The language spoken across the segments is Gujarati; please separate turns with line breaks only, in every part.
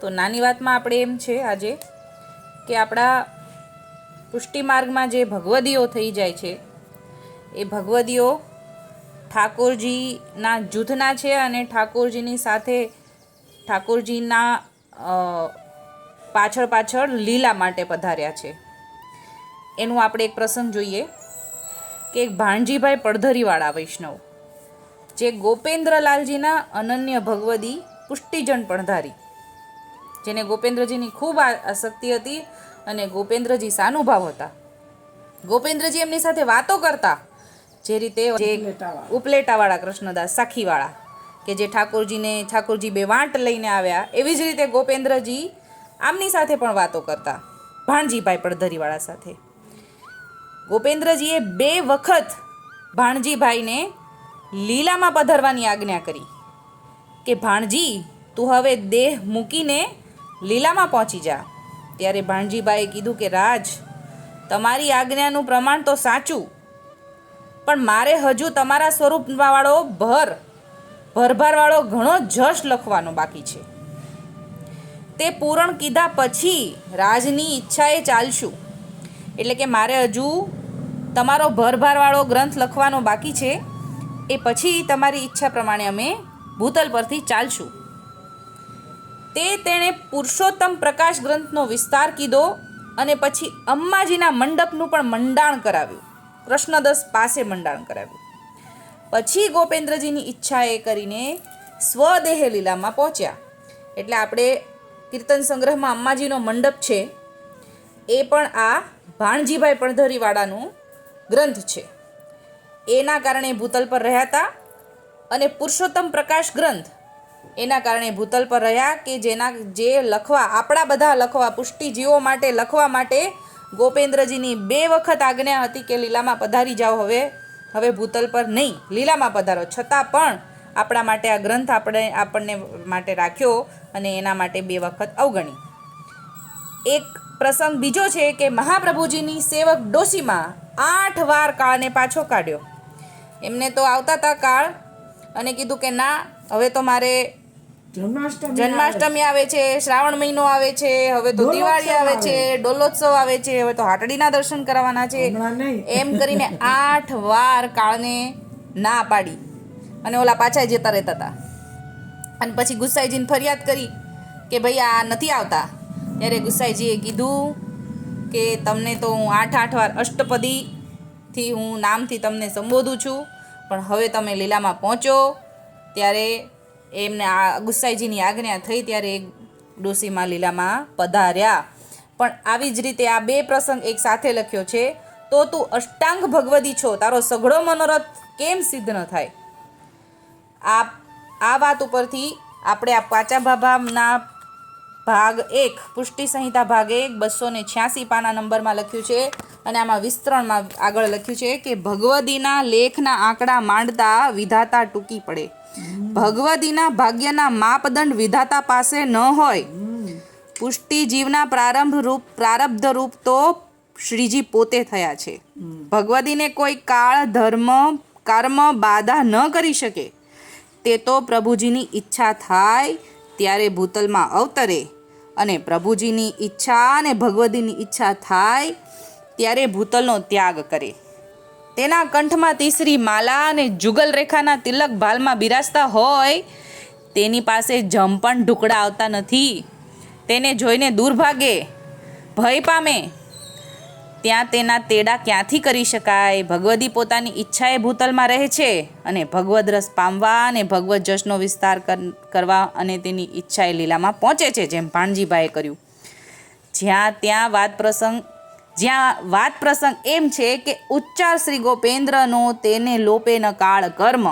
તો નાની વાતમાં આપણે એમ છે આજે કે આપણા પુષ્ટિ માર્ગમાં જે ભગવદીઓ થઈ જાય છે, એ ભગવદીઓ ઠાકોરજીના જૂથના છે અને ઠાકોરજીની સાથે ઠાકોરજીના પાછળ પાછળ લીલા માટે પધાર્યા છે. એનું આપણે એક પ્રસંગ જોઈએ કે એક ભાણજીભાઈ પડધરીવાળા વૈષ્ણવ, જે ગોપેન્દ્રલાલજીના અનન્ય ભગવદી પુષ્ટિજન પણધારી જેને ગોપેન્દ્રજીની ખૂબ આસક્તિ હતી અને ગોપેન્દ્રજી સાનુભાવ હતા. ગોપેન્દ્રજી એમની સાથે વાતો કરતા જે રીતે જે ઉપલેટાવાળા કૃષ્ણદાસ સાખીવાળા કે જે ઠાકોરજીને ઠાકોરજી બે વાંટ લઈને આવ્યા એવી જ રીતે ગોપેન્દ્રજી આમની સાથે પણ વાતો કરતા ભાણજીભાઈ પડધરીવાળા સાથે. ગોપેન્દ્રજીએ બે વખત ભાણજીભાઈને લીલામાં પધરવાની આજ્ઞા કરી કે ભાણજી તું હવે દેહ મૂકીને લીલામાં પહોંચી જા. ત્યારે ભાણજીભાઈએ કીધું કે, રાજ, તમારી આજ્ઞાનું પ્રમાણ તો સાચું. પણ મારે હજુ તમારા સ્વરૂપવાળો ભર, ભરભારવાળો ઘણો જશ લખવાનો બાકી છે. તે પૂરણ કીધા પછી રાજની ઈચ્છાએ ચાલશું. એટલે કે મારે હજુ તમારો ભરભારવાળો ગ્રંથ લખવાનો બાકી છે. એ પછી તમારી ઈચ્છા પ્રમાણે અમે ભૂતલ પરથી ચાલશું. તે તેણે પુરુષોત્તમ પ્રકાશ ગ્રંથનો વિસ્તાર કીધો અને પછી અંબાજીના મંડપનું પણ મંડાણ કરાવ્યું. કૃષ્ણદાસ પાસે મંડાણ કરાવ્યું. પછી ગોપેન્દ્રજીની ઈચ્છા એ કરીને સ્વદેહ લીલામાં પહોંચ્યા. એટલે આપણે કીર્તન સંગ્રહમાં અંબાજીનો મંડપ છે. એ પણ આ ભાણજીભાઈ પણધરીવાળાનો ગ્રંથ છે. એના કારણે ભૂતલ પર રહ્યા હતા અને પુરુષોત્તમ પ્રકાશ ગ્રંથ એના કારણે ભૂતલ પર રહ્યા કે જેના જે લખવા, આપણા બધા લખવા, પુષ્ટિજીવો માટે લખવા માટે ગોપેન્દ્રજીની બે વખત આજ્ઞા હતી કે લીલામાં પધારી જાઓ. હવે હવે ભૂતલ પર નહીં, લીલામાં પધારો. છતાં પણ આપણા માટે આ ગ્રંથ આપણે, આપણને માટે રાખ્યો અને એના માટે બે વખત અવગણી. એક પ્રસંગ બીજો છે કે મહાપ્રભુજીની સેવક ડોસીમાં આઠ વાર કાળને પાછો કાઢ્યો. એમને તો આવતા હતા કાળ અને કીધું કે ના, હવે તો મારે
જન્માષ્ટમી
આવે છે શ્રાવણ મહિનો આવે છે હવે તો દિવાળી આવે છે ડોલોત્સવ આવે છે હવે તો હાટડીના દર્શન કરવાના છે. એમ કરીને આઠ વાર કાળને ના પાડી અને ઓલા પાછા જતા રહેતા હતા. અને પછી ગુસાઈજીને ફરિયાદ કરી કે ભાઈ આ નથી આવતા. ત્યારે ગુસાઈજીએ કીધું કે તમને તો હું આઠ આઠ વાર અષ્ટપદીથી હું નામથી તમને સંબોધું છું પણ હવે તમે લીલામાં પહોંચો. ત્યારે એમને આ ગુસાઈજીની આજ્ઞા થઈ ત્યારે એ ડોસીમાં લીલામાં પધાર્યા. પણ આવી જ રીતે આ બે પ્રસંગ એક સાથે લખ્યો છે, તો તું અષ્ટાંગ ભગવદી છો, તારો સઘળો મનોરથ કેમ સિદ્ધ ન થાય? આ આ વાત ઉપરથી આપણે આ પાચા બાબાના ભાગ એક, પુષ્ટિ સંહિતા ભાગ એક, બસો ને છ્યાસી પાના નંબરમાં લખ્યું છે અને આમાં વિસ્તરણમાં આગળ લખ્યું છે કે ભગવદીના લેખના આંકડા માંડતા વિધાતા ટૂંકી પડે. ભગવદીના ભાગ્યના માપદંડ વિધાતા પાસે ન હોય, પુષ્ટિ જીવના પ્રારંભ રૂપ, પ્રારબ્ધ રૂપ તો શ્રીજી પોતે થયા છે. ભગવદીને કોઈ કાળ, ધર્મ, કર્મ બાધા ન કરી શકે. તે તો પ્રભુજીની ઈચ્છા થાય ત્યારે ભૂતલમાં અવતરે અને પ્રભુજીની ઈચ્છા અને ભગવદીની ઈચ્છા થાય ત્યારે ભૂતલનો ત્યાગ કરે. તેના કંઠમાં તીસરી માલા અને જુગલ રેખાના તિલક ભાલમાં બિરાજતા હોય, તેની પાસે જમ પણ ઢુકડા આવતા નથી. તેને જોઈને દુર્ભાગે ભય પામે. ત્યાં તેના તેડા ક્યાંથી કરી શકાય? ભગવદી પોતાની ઈચ્છાએ ભૂતલમાં રહે છે અને ભગવદ રસ પામવા અને ભગવદ જશનો વિસ્તાર કર- કરવા અને તેની ઈચ્છાએ લીલામાં પહોંચે છે, જેમ ભાણજીભાઈએ કર્યું. જ્યાં ત્યાં વાત પ્રસંગ જ્યાં વાત પ્રસંગ એમ છે કે ઉચ્ચાર શ્રી ગોપેન્દ્રનો તેને લોપેન કાળ કર્મ.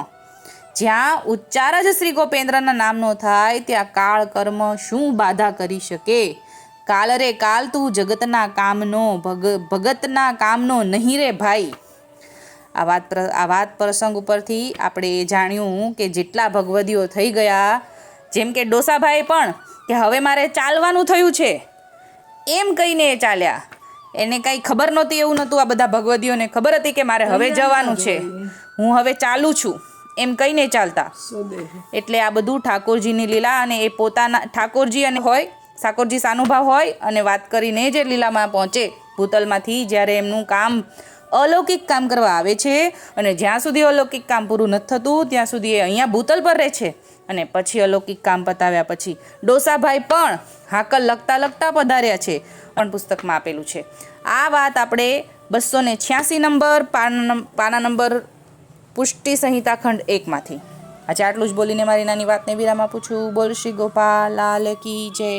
જ્યાં ઉચ્ચાર જ શ્રી ગોપેન્દ્રના નામનો થાય, ત્યાં કાળ કર્મ શું બાધા કરી શકે? કાલ રે કાલ તું જગતના કામનો, ભગ, ભગતના કામનો નહીં રે ભાઈ. આ વાત આ વાત પ્રસંગ ઉપરથી આપણે એ જાણ્યું કે જેટલા ભગવદીઓ થઈ ગયા, જેમ કે ડોસાભાઈ પણ, કે હવે મારે ચાલવાનું થયું છે. એમ કહીને એ ચાલ્યા. એને કાંઈ ખબર નહોતી એવું નહોતું આ બધા ભગવદીઓને ખબર હતી કે મારે હવે જવાનું છે. હું હવે ચાલું છું. એમ કહીને ચાલતા. એટલે આ બધું ઠાકોરજીની લીલા અને એ પોતાના ઠાકોરજી અને હોય ઠાકોરજી સાનુભાવ હોય અને વાત કરીને જે લીલામાં પહોંચે ભૂતલમાંથી જ્યારે એમનું કામ અલૌકિક કામ કરવા આવે છે અને જ્યાં સુધી અલૌકિક કામ પૂરું નથી થતું, ત્યાં સુધી એ અહીંયા ભૂતલ પર રહે છે. અને પછી અલૌકિક કામ પતાવ્યા પછી ડોસાભાઈ પણ હાકલ લખતા લખતા પધાર્યા છે, પણ પુસ્તકમાં આપેલું છે. આ વાત આપણે બસો ને છ્યાસી નંબર પાના પાના નંબર પુષ્ટિ સંહિતા ખંડ એકમાંથી. આજે આટલું જ બોલીને મારી નાની વાતને વિરામ આપું છું. બોલ શ્રી ગોપાલ, લાલ કી જય.